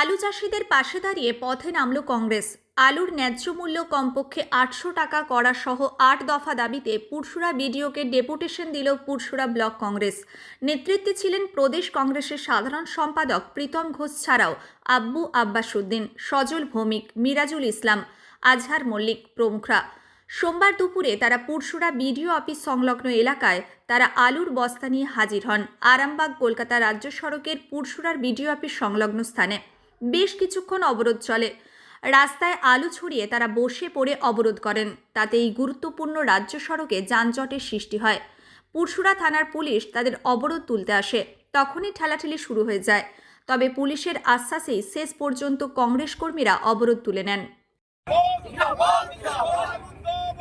আলু চাষিদের পাশে দাঁড়িয়ে পথে নামল কংগ্রেস। আলুর ন্যায্য মূল্য কমপক্ষে আটশো টাকা করা সহ আট দফা দাবিতে পুরসুরা বিডিওকে ডেপুটেশন দিল পুরসুরা ব্লক কংগ্রেস। নেতৃত্বে ছিলেন প্রদেশ কংগ্রেসের সাধারণ সম্পাদক প্রীতম ঘোষ ছাড়াও আব্বু আব্বাসুদ্দিন সজল ভৌমিক, মিরাজুল ইসলাম, আজহার মল্লিক প্রমুখরা। সোমবার দুপুরে তারা পুরসুরা বিডিও অফিস সংলগ্ন এলাকায় তারা আলুর বস্তা নিয়ে হাজির হন। আরামবাগ, কলকাতা রাজ্য সড়কের পুরসুরার বিডিও অফিস সংলগ্ন স্থানে। বেশ কিছুক্ষণ অবরোধ চলে। রাস্তায় আলো ছড়িয়ে তারা বসে পড়ে অবরোধ করেন। তাতে এই গুরুত্বপূর্ণ রাজ্য সড়কে যানজটের সৃষ্টি হয়। পুরসুরা থানার পুলিশ তাদের অবরোধ তুলতে আসে। তখনই ঠেলাঠেলি শুরু হয়ে যায়। তবে পুলিশের আশ্বাসেই শেষ পর্যন্ত কংগ্রেস কর্মীরা অবরোধ তুলে নেন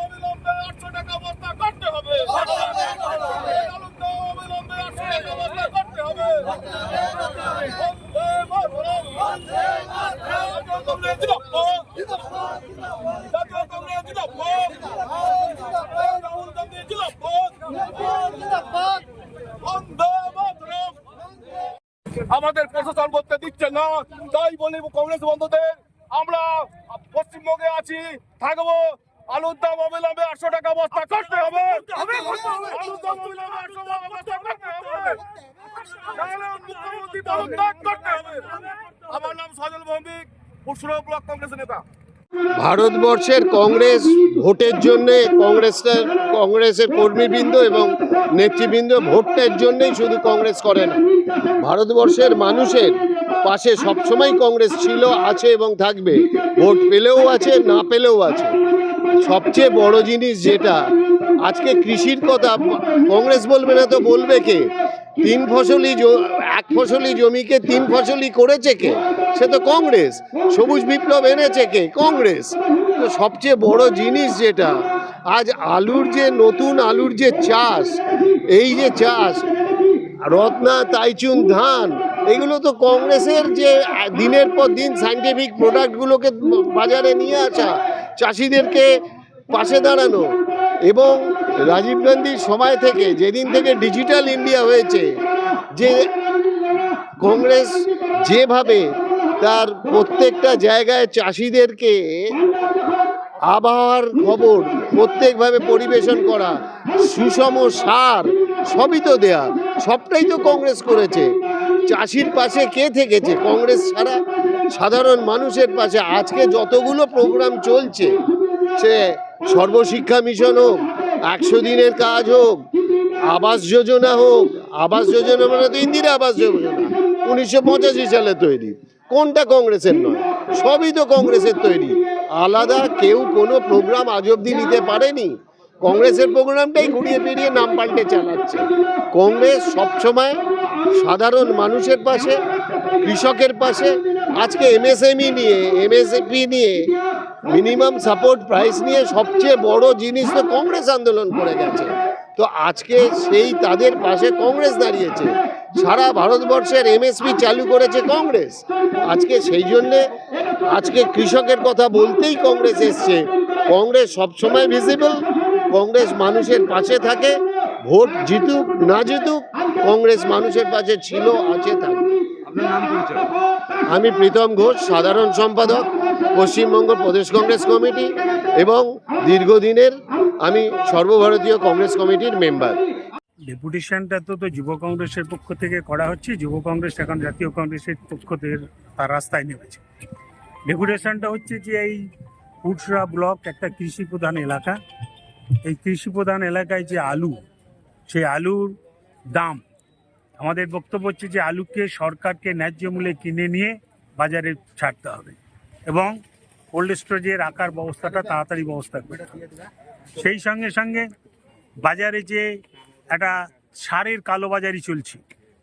অবিলম্বে আটশো টাকা বস্তা করতে হবে বন্দে মাতরম। জাতীয় কংগ্রেস জিন্দাবাদ। জাতীয় কংগ্রেস জিন্দাবাদ। রাহুল গান্ধী জিন্দাবাদ। বন্দে মাতরম। আমাদের প্রশাসন করতে দিচ্ছে না। তাই বলি কংগ্রেস বন্ধুদের, আমরা পশ্চিমবঙ্গে আছি, থাকব। আলুর দাম অবিলম্বে আটশো টাকা বস্তা করতে হবে। আটশো টাকা বস্তা হবে। মুখ্যমন্ত্রী হবে। আমার নাম সজল ভৌমিক পুরসুরা ব্লক কংগ্রেসের নেতা। ভারতবর্ষের কংগ্রেস ভোটের জন্য কংগ্রেসের কংগ্রেসের কর্মীবৃন্দ এবং নেতৃবৃন্দ ভোটের জন্যই শুধু কংগ্রেস করে না। ভারতবর্ষের মানুষের পাশে সবসময় কংগ্রেস ছিল, আছে এবং থাকবে। ভোট পেলেও আছে, না পেলেও আছে। সবচেয়ে বড় জিনিস যেটা, আজকে কৃষির কথা, কংগ্রেস বলবে না তো বলবে কে? তিন ফসলি এক ফসলি জমিকে তিন ফসলি করেছে কে? সে তো কংগ্রেস। সবুজ বিপ্লব এনেছে কে? কংগ্রেস। তো সবচেয়ে বড় জিনিস যেটা, আজ আলুর যে নতুন আলুর যে চাষ, এই যে চাষ রত্না তাইচুন ধান, এগুলো তো কংগ্রেসের যে দিনের পর দিন সাইন্টিফিক প্রোডাক্টগুলোকে বাজারে নিয়ে আসা, চাষিদেরকে পাশে দাঁড়ানো এবং রাজীব গান্ধীর সময় থেকে, যেদিন থেকে ডিজিটাল ইন্ডিয়া হয়েছে, যে কংগ্রেস যেভাবে তার প্রত্যেকটা জায়গায় চাষিদেরকে আবহাওয়ার খবর, প্রত্যেকভাবে পরিবেশন করা, সুষম সার সবই তো দেয়া, সবটাই তো কংগ্রেস করেছে। চাষির পাশে কে থেকেছে? কংগ্রেস ছাড়া সাধারণ মানুষের পাশে। আজকে যতগুলো প্রোগ্রাম চলছে, সে সর্বশিক্ষা মিশন হোক, একশো দিনের কাজ হোক, আবাস যোজনা হোক, আবাস যোজনা মানে তো ইন্দিরা আবাস যোজনা। উনিশশো পঁচাশি সালে তৈরি। কোনটা কংগ্রেসের নয়? সবই তো কংগ্রেসের তৈরি। আলাদা কেউ কোনো প্রোগ্রাম আজ অব্দি নিতে পারেনি। কংগ্রেসের প্রোগ্রামটাই ঘুরিয়ে ফিরিয়ে নাম পাল্টে চালাচ্ছে। কংগ্রেস সবসময় সাধারণ মানুষের পাশে, কৃষকের পাশে। আজকে এমএসএমই নিয়ে এমএসপি নিয়ে মিনিমাম সাপোর্ট প্রাইস নিয়ে সবচেয়ে বড় জিনিস তো কংগ্রেস আন্দোলন করে গেছে। তো আজকে সেই তাদের পাশে কংগ্রেস দাঁড়িয়েছে। সারা ভারতবর্ষের এমএসপি চালু করেছে কংগ্রেস। আজকে সেই জন্যে আজকে কৃষকের কথা বলতেই কংগ্রেস এসছে। কংগ্রেস সবসময় ভিজিবল কংগ্রেস মানুষের পাশে থাকে, ভোট জিতুক, না জিতুক, কংগ্রেস মানুষের পাশে ছিল, আছে থাকবে আমি প্রীতম ঘোষ, সাধারণ সম্পাদক, পশ্চিমবঙ্গ প্রদেশ কংগ্রেস কমিটি এবং দীর্ঘদিনের আমি সর্বভারতীয় কংগ্রেস কমিটির মেম্বার। ডেপুটেশনটা তো তো যুব কংগ্রেসের পক্ষ থেকে করা হচ্ছে, যুব কংগ্রেস, এখন জাতীয় কংগ্রেসের পক্ষ থেকে তার রাস্তায় নেমেছে। ডেপুটেশনটা হচ্ছে যে এই পুটসরা ব্লক, একটা কৃষি প্রধান এলাকা। এই কৃষি প্রধান এলাকায় যে আলু, সেই আলুর দাম, আমাদের বক্তব্য হচ্ছে যে আলুকে সরকারকে ন্যায্য মূল্যে কিনে নিয়ে বাজারে ছাড়তে হবে এবং কোল্ড স্টোরেজে রাখার ব্যবস্থাটা তাড়াতাড়ি ব্যবস্থা হবে। সেই সঙ্গে সঙ্গে বাজারে যে একটা সারের কালোবাজারি চলছে,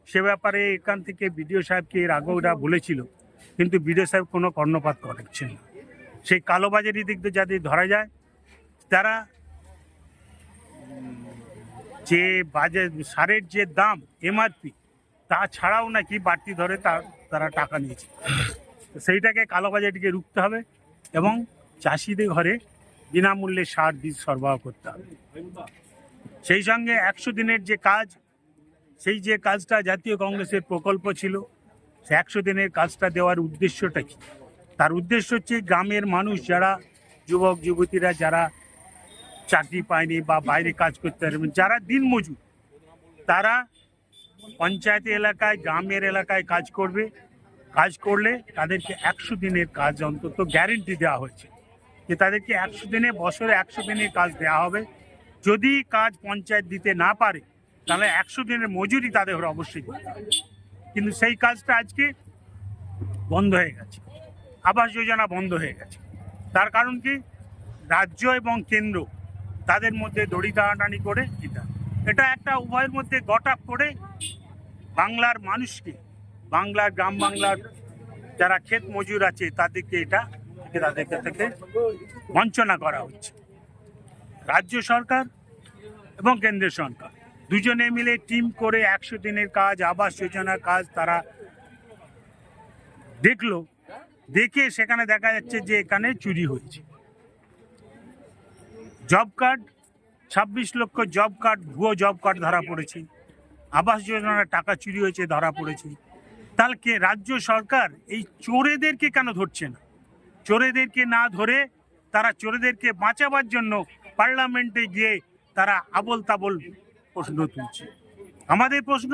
সে ব্যাপারে এখান থেকে বিডিও সাহেবকে এর আগেও ওরা বলেছিল, কিন্তু বিডিও সাহেব কোনো কর্ণপাত করছেন না। সেই কালোবাজারি দিক দিয়ে যাদের ধরা যায়, তারা যে বাজার সারের যে দাম এমআরপি তা ছাড়াও নাকি বাড়তি ধরে তার তারা টাকা নিয়েছে। সেইটাকে কালোবাজারিকে রুখতে হবে এবং চাষিদের ঘরে বিনামূল্যে সার বীজ সরবরাহ করতে হবে। সেই সঙ্গে একশো দিনের যে কাজ, সেই যে কাজটা জাতীয় কংগ্রেসের প্রকল্প ছিল, সে একশো দিনের কাজটা দেওয়ার উদ্দেশ্যটা কি? তার উদ্দেশ্য হচ্ছে গ্রামের মানুষ যারা, যুবক, যুবতীরা যারা চাকরি পায়নি বা বাইরে কাজ করতে পারবেন যারা দিনমজুর তারা পঞ্চায়েত এলাকায়, গ্রামের এলাকায় কাজ করবে। কাজ করলে তাদেরকে একশো দিনের কাজ অন্তত গ্যারেন্টি দেওয়া হয়েছে যে তাদেরকে একশো দিনে, বছরে একশো দিনের কাজ দেওয়া হবে। যদি কাজ পঞ্চায়েত দিতে না পারে, তাহলে একশো দিনের মজুরি তাদের অবশ্যই কিন্তু সেই কাজটা আজকে বন্ধ হয়ে গেছে। আবাস যোজনা বন্ধ হয়ে গেছে। তার কারণ কি? রাজ্য এবং কেন্দ্র তাদের মধ্যে দড়ি টানাটানি করে এটা। এটা একটা উভয়ের মধ্যে গট আপ করে বাংলার মানুষকে, বাংলার গ্রাম বাংলার যারা ক্ষেত মজুর আছে, তাদেরকে এটা থেকে তাদেরকে থেকে বঞ্চনা করা হচ্ছে। রাজ্য সরকার এবং কেন্দ্রীয় সরকার দুজনে মিলে টিম করে একশো দিনের কাজ, আবাস যোজনার কাজ তারা দেখল। দেখে সেখানে দেখা যাচ্ছে যে এখানে চুরি হয়েছে। জব কার্ড, ছাব্বিশ লক্ষ জব কার্ড, ভুয়ো জব কার্ড ধরা পড়েছে। আবাস যোজনার টাকা চুরি হয়েছে, ধরা পড়েছে। তাহলে রাজ্য সরকার? এই চোরেদেরকে কেন ধরছে না? চোরেদেরকে না ধরে তারা চোরেদেরকে বাঁচাবার জন্য পার্লামেন্টে গিয়ে তারা আবল তাবল প্রশ্ন তুলছে। আমাদের প্রশ্ন,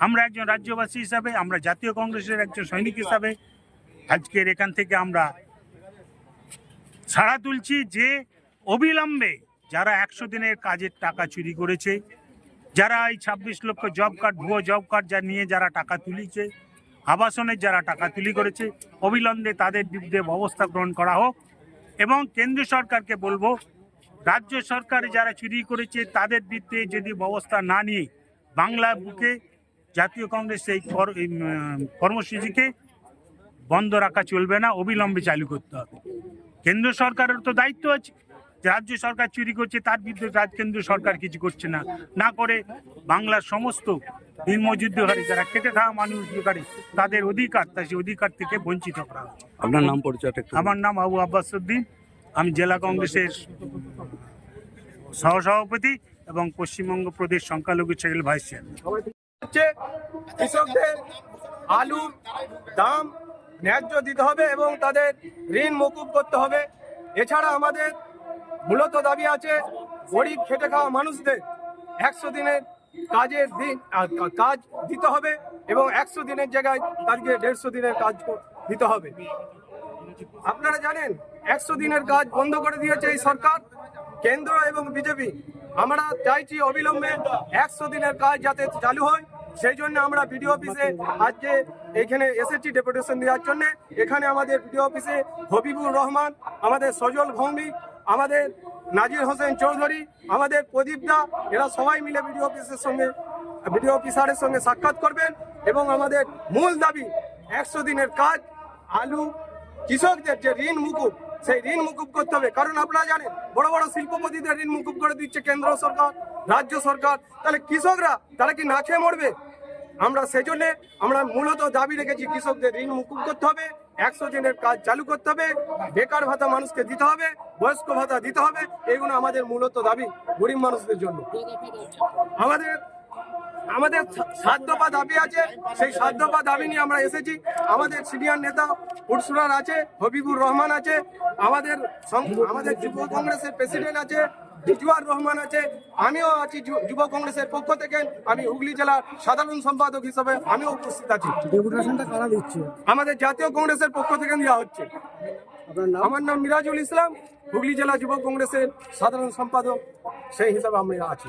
আমরা একজন রাজ্যবাসী হিসাবে, আমরা জাতীয় কংগ্রেসের একজন সৈনিক হিসাবে, আজকের এখান থেকে আমরা ছাড়া তুলছি যে অবিলম্বে যারা একশো দিনের কাজের টাকা চুরি করেছে, যারা এই ছাব্বিশ লক্ষ জব কার্ড, ভুয়ো জব কার্ড যা নিয়ে যারা টাকা তুলিছে আবাসনের যারা টাকা তুলি করেছে, অবিলম্বে তাদের বিরুদ্ধে ব্যবস্থা গ্রহণ করা হোক এবং কেন্দ্র সরকারকে বলব, রাজ্য সরকার যারা চুরি করেছে তাদের বিরুদ্ধে যদি ব্যবস্থা না নিয়ে বাংলা বুকে জাতীয় কংগ্রেস এই কর্মসূচিকে বন্ধ রাখা চলবে না, অবিলম্বে চালু করতে হবে। কেন্দ্র সরকারের তো দায়িত্ব আছে। রাজ্য সরকার চুরি করছে তার বিরুদ্ধে রাজ কেন্দ্র সরকার কিছু করছে না। না করে বাংলার সমস্ত দিনমজুদ্দকারী যারা খেটে খাওয়া মানুষ অধিকারী তাদের অধিকার তা সেই অধিকার থেকে বঞ্চিত করা হচ্ছে। আপনার নাম পরিচয়টা একটু আমার নাম আবু আব্বাস উদ্দিন। আমি জেলা কংগ্রেসের সহসভাপতি এবং পশ্চিমবঙ্গ প্রদেশ সংখ্যালঘু সেল ভাইস চেয়ারম্যান। হচ্ছে কৃষকদের আলুর দাম ন্যায্য দিতে হবে এবং তাদের ঋণ মকুব করতে হবে। এছাড়া আমাদের মূলত দাবি আছে গরিব খেটে খাওয়া মানুষদের। একশো দিনের কাজের দিন কাজ দিতে হবে এবং একশো দিনের জায়গায় তাদেরকে দেড়শো দিনের কাজ দিতে হবে। আপনারা জানেন, একশো দিনের কাজ বন্ধ করে দিয়েছে এই সরকার, কেন্দ্র এবং বিজেপি। আমরা চাইছি অবিলম্বে একশো দিনের কাজ যাতে চালু হয়। সেই জন্য আমরা বিডিও অফিসে আজকে এখানে এসেছি ডেপুটেশন দেওয়ার জন্য এখানে আমাদের বিডিও অফিসে হবিবুর রহমান, আমাদের সজল ভৌমিক, আমাদের নাজির হোসেন চৌধুরী, আমাদের প্রদীপ দা, এরা সবাই মিলে বিডিও অফিসের সঙ্গে, বিডিও অফিসারের সঙ্গে সাক্ষাৎ করবেন এবং আমাদের মূল দাবি একশো দিনের কাজ, আলু, কৃষকদের যে ঋণ মুকুব সেই ঋণ মুকুব করতে হবে। কারণ আপনারা জানেন, বড় বড় শিল্পপতিদের ঋণ মুকুব করে দিচ্ছে কেন্দ্র সরকার, রাজ্য সরকার। তাহলে কৃষকরা, তারা কি না খেয়ে মরবে? আমরা সেজন্য আমরা মূলত দাবি রেখেছি, কৃষকদের ঋণ মুকুব করতে হবে, একশো দিনের কাজ চালু করতে হবে, বেকার ভাতা মানুষকে দিতে হবে, বয়স্ক ভাতা দিতে হবে, এগুলো আমাদের মূলত দাবি গরিব মানুষদের জন্য। আমাদের আমাদের সাত দফা দাবি আছে সেই সাত দফা দাবি নিয়ে আমরা এসেছি। আমাদের সিনিয়র নেতা পুরসুরার আছে হবিবুর রহমান আছে আমাদের আমাদের যুব কংগ্রেসের প্রেসিডেন্ট আছে রিজওয়ার রহমান আছে আমিও আছি যুব কংগ্রেসের পক্ষ থেকে আমি হুগলি জেলার সাধারণ সম্পাদক হিসেবে আমিও উপস্থিত আছি। আমাদের জাতীয় কংগ্রেসের পক্ষ থেকে দেওয়া হচ্ছে। আমার নাম মিরাজুল ইসলাম হুগলি জেলা যুব কংগ্রেসের সাধারণ সম্পাদক সেই হিসাবে আমি আছি।